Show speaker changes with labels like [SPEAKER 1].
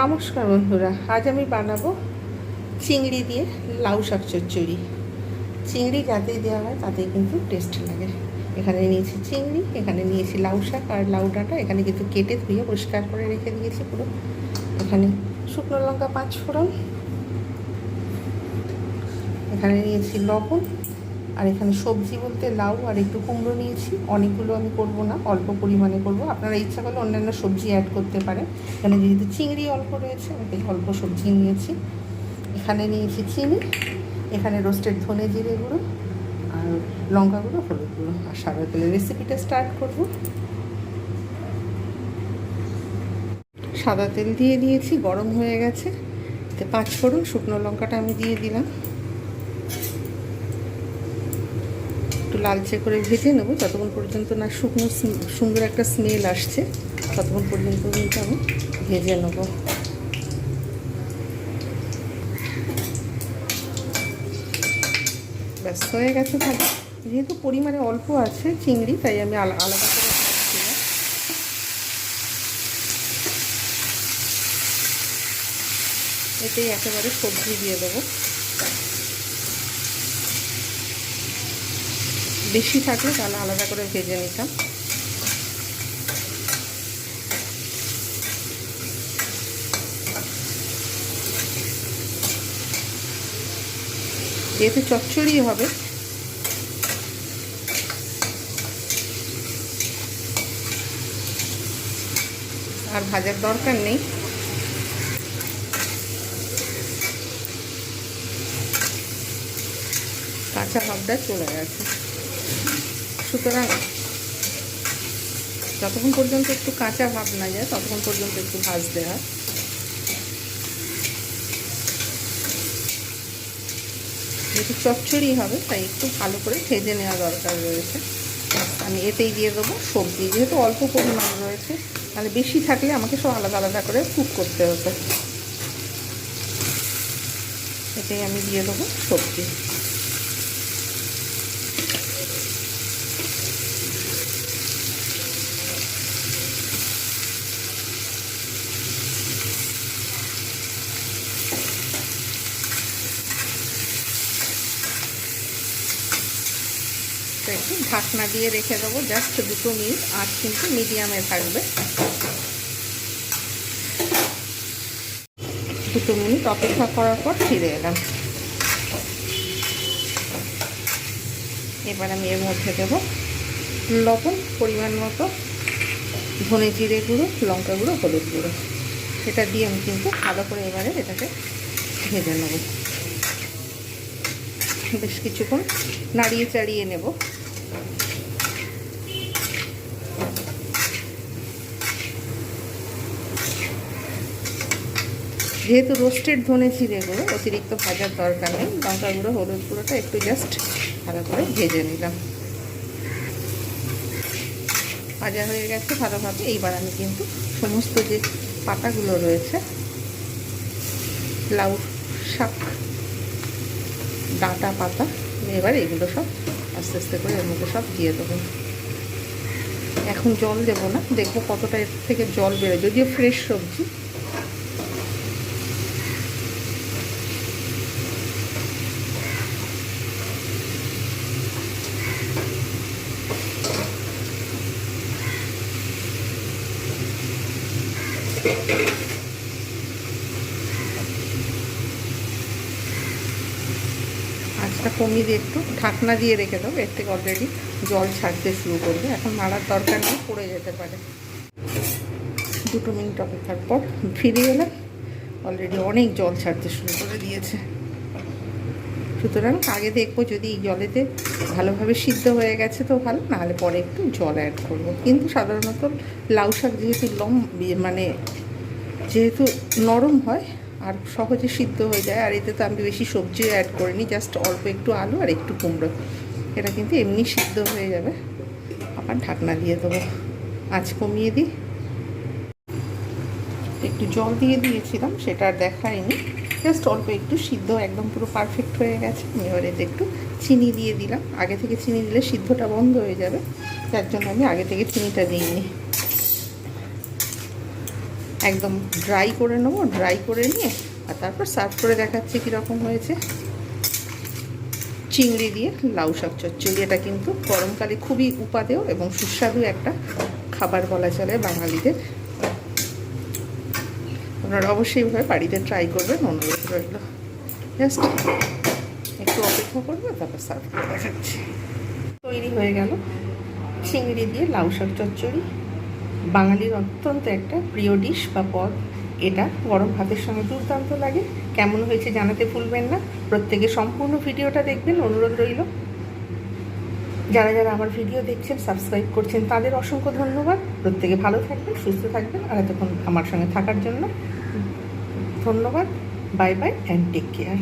[SPEAKER 1] নমস্কার বন্ধুরা, আজ আমি বানাবো চিংড়ি দিয়ে লাউ শাক চচ্চড়ি। চিংড়ি যাতেই দেওয়া হয় তাতেই কিন্তু টেস্ট লাগে। এখানে নিয়েছি চিংড়ি, এখানে নিয়েছি লাউ শাক আর লাউ ডাঁটা। এখানে কিন্তু কেটে ধুয়ে পরিষ্কার করে রেখে দিয়েছি পুরো। এখানে শুকনো লঙ্কা পাঁচ ফোড়ন। এখানে নিয়েছি লবণ আর এখানে সবজি বলতে লাউ আর একটু কুমড়ো নিয়েছি। অনেকগুলো আমি করব না, অল্প পরিমাণে করব। আপনারা ইচ্ছা করলে অন্যান্য সবজি অ্যাড করতে পারেন। এখানে যেহেতু চিংড়ি অল্প রয়েছে, আমি অল্প সবজি নিয়েছি। এখানে নিয়েছি চিনি, এখানে রোস্টেড ধনে জিরে গুঁড়ো আর লঙ্কা গুঁড়ো, হলুদ গুঁড়ো। আর সাদা তেলের রেসিপিটা স্টার্ট করব। সাদা তেল দিয়ে দিয়েছি, গরম হয়ে গেছে। পাঁচ ফোড়ন শুকনো লঙ্কাটা আমি দিয়ে দিলাম। লালচে করে ভেজে নেব। যতক্ষণ পর্যন্ত না শুকনো সুন্দর একটা স্মেল আসছে, ততক্ষণ পর্যন্ত কিন্তু আমি ভেজে নেব। ব্যস্ত হয়ে গেছে ভালো যেহেতু পরিমাণে অল্প আছে চিংড়ি, তাই আমি আলাদা করে এতেই একেবারে সবজি দিয়ে দেবো। বেশি থাকলে তাহলে আলাদা করে ভেজে নিতাম। যেহেতু চচ্চড়ি হবে, আর ভাজার দরকার নেই। কাঁচা ভাবটা চলে গেছে। সুতরাং যতক্ষণ পর্যন্ত একটু কাঁচা ভাব না যায়, ততক্ষণ পর্যন্ত একটু ভাজতে হয়। যেহেতু চচ্চড়ি হবে, তাই একটু ভালো করে ভেজে নেওয়া দরকার রয়েছে। আমি এতেই দিয়ে দেবো সবজি। যেহেতু অল্প পরিমাণ রয়েছে মানে বেশি থাকলে আমাকে সব আলাদা আলাদা করে কুক করতে হতো। এতেই আমি দিয়ে দেবো সবজি। একটু ঢাকনা দিয়ে রেখে দেবো জাস্ট দুটো মিনিট, আর কিন্তু মিডিয়ামে থাকবে। দুটো মিনিট অপেক্ষা করার পর ফিরে এলাম। এবার আমি এর মধ্যে দেবো লবণ, পরিমাণ মতো ধনে জিরে গুঁড়ো, লঙ্কা গুঁড়ো, হলুদ গুঁড়ো। এটা দিয়ে আমি কিন্তু ভালো করে এবারে এটাকে ভেজে নেব। বেশ কিছুক্ষণ নাড়িয়ে চাড়িয়ে নেব। যেহেতু রোস্টেড ধনে জিরে গুঁড়ো, অতিরিক্ত ভাজার দরকার নেই, লঙ্কা গুঁড়ো, হলুদ গুঁড়োটা একটু জাস্ট ভালো করে ভেজে নিলাম। ভাজা হয়ে গেছে ভালোভাবে। এইবার আমি কিন্তু সমস্ত যে পাতাগুলো রয়েছে, লাউ শাক ডাঁটা পাতা এবার এগুলো সব আস্তে আস্তে করে এর মধ্যে সব দিয়ে দেবো। এখন জল দেবো না, দেখব কতটা এর থেকে জল বেরোয়, যদিও ফ্রেশ সবজি। আঁচটা কমিয়ে দিয়ে একটু ঢাকনা দিয়ে রেখে দেবো। এর থেকে অলরেডি জল ছাড়তে শুরু করবে। এখন নাড়ার দরকার নেই, পড়ে যেতে পারে। দুটো মিনিট অপেক্ষার পর ফিরে এলাম। অলরেডি অনেক জল ছাড়তে শুরু করে দিয়েছে। সুতরাং আগে দেখব যদি এই জলেতে ভালোভাবে সিদ্ধ হয়ে গেছে তো ভালো, নাহলে পরে একটু জল অ্যাড করব। কিন্তু সাধারণত লাউ শাক যেহেতু লম মানে যেহেতু নরম হয় আর সহজে সিদ্ধ হয়ে যায়। আর এতে তো আমি বেশি সবজিও অ্যাড করিনি জাস্ট অল্প একটু আলু আর একটু কুমড়ো। এটা কিন্তু এমনি সিদ্ধ হয়ে যাবে। আবার ঢাকনা দিয়ে দেবো। আঁচ কমিয়ে দিই। একটু জল দিয়ে দিয়েছিলাম, সেটা আর দেখায়নি জাস্ট অল্প একটু সিদ্ধ, একদম পুরো পারফেক্ট হয়ে গেছে। আমি এবার এতে একটু চিনি দিয়ে দিলাম। আগে থেকে চিনি দিলে সিদ্ধটা বন্ধ হয়ে যাবে। যার জন্য আমি আগে থেকে চিনিটা দিইনি। একদম ড্রাই করে নেব ড্রাই করে নিয়ে আর তারপর সার্ভ করে দেখাচ্ছি কীরকম হয়েছে। চিংড়ি দিয়ে লাউ শাক চচ্চড়ি। এটা কিন্তু গরমকালে খুবই উপাদেয় এবং সুস্বাদু একটা খাবার বলা চলে বাঙালিদের। আপনারা অবশ্যই ভাবে বাড়িতে ট্রাই করবেন, অনুরোধ রইল। জাস্ট একটু অপেক্ষা করব, তারপর সার্ভ করে দেখাচ্ছি। তৈরি হয়ে গেল। চিংড়ি দিয়ে লাউ শাক চচ্চড়ি। বাঙালির অত্যন্ত একটা প্রিয় ডিশ বা পদ। এটা গরম ভাতের সঙ্গে দুর্দান্ত লাগে। কেমন হয়েছে জানাতে ভুলবেন না। প্রত্যেকে সম্পূর্ণ ভিডিওটা দেখবেন, অনুরোধ রইল। যারা যারা আমার ভিডিও দেখছেন সাবস্ক্রাইব করছেন, তাদের অসংখ্য ধন্যবাদ। প্রত্যেকে ভালো থাকবেন, সুস্থ থাকবেন, আর এতক্ষণ আমার সঙ্গে থাকার জন্য ধন্যবাদ। Bye bye and take care